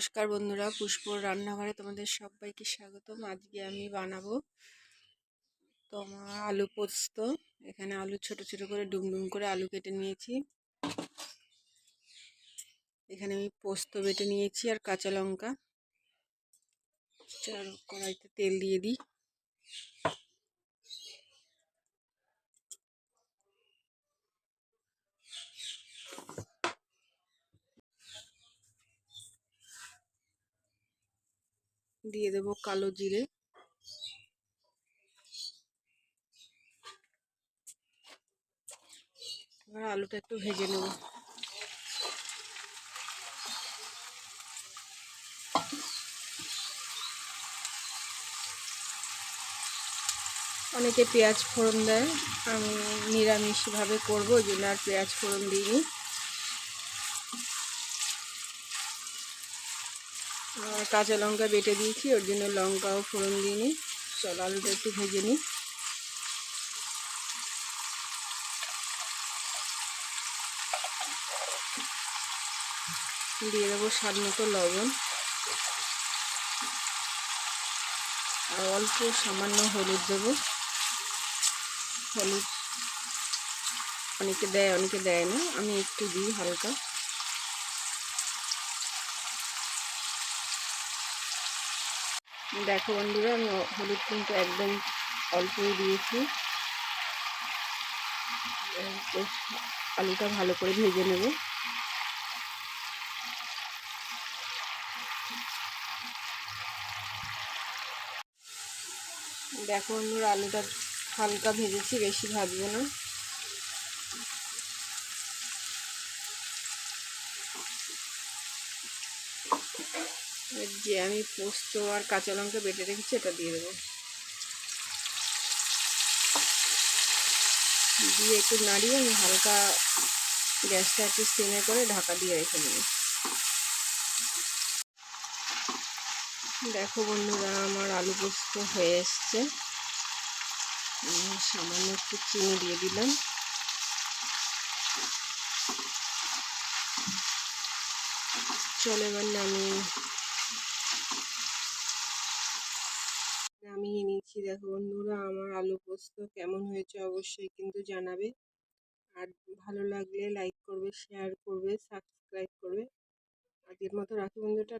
নমস্কার বন্ধুরা। পুষ্পর রান্নাঘরে তোমাদের সবাইকে স্বাগতম। আজকে আমি বানাবো তোমার আলু পোস্ত। এখানে আলু ছোট ছোট করে ডুমডুম করে আলু কেটে নিয়েছি। এখানে আমি পোস্ত বেটে নিয়েছি আর কাঁচা লঙ্কা। কড়াইতে তেল দিয়ে দিই। দিয়ে দেব কালো জিরে। এবার আলুটা একটু ভেজে নেব। অনেকে পেঁয়াজ ফোড়ন দেয়, আমি নিরামিষভাবে করব, ওই জন্য আর পেঁয়াজ ফোড়ন দিইনি। কাঁচা লঙ্কা বেটে দিয়েছি, ওর জন্য লঙ্কাও ফোড়ন দিইনি চল, আলুটা একটু ভেজে নিই। দিয়ে দেবো স্বাদ মতো লবণ। আর অল্প সামান্য হলুদ দেবো। হলুদ অনেকে দেয় অনেকে দেয় না। আমি একটু দিই হালকা। দেখো বন্ধুরা, আমি হলুদ কিন্তু একদম অল্পই দিয়েছি। আলুটা ভালো করে ভেজে নেব। দেখো বন্ধুরা, আলুটা হালকা ভেজেছি, বেশি ভাজবো না। যে আমি পোস্ত আর কাঁচা লঙ্কা বেটে রেখেছি, এটা দিয়ে দেবো। দিয়ে একটু নাড়িয়ে আমি হালকা গ্যাসটা একটু স্টিমে করে ঢাকা দিয়ে রেখে নেব দেখো বন্ধুরা, আমার আলু পোস্ত হয়ে এসছে। সামান্য একটু চিনি দিয়ে দিলাম। চলে এবার নামিয়ে নামিয়ে দেখো বন্ধুরা, আমার আলু পোস্ত কেমন হয়েছে অবশ্যই কিন্তু জানাবে। আর ভালো লাগলে লাইক করবে শেয়ার করবে সাবস্ক্রাইব করবে। আজকের মতো রাখি বন্ধুটা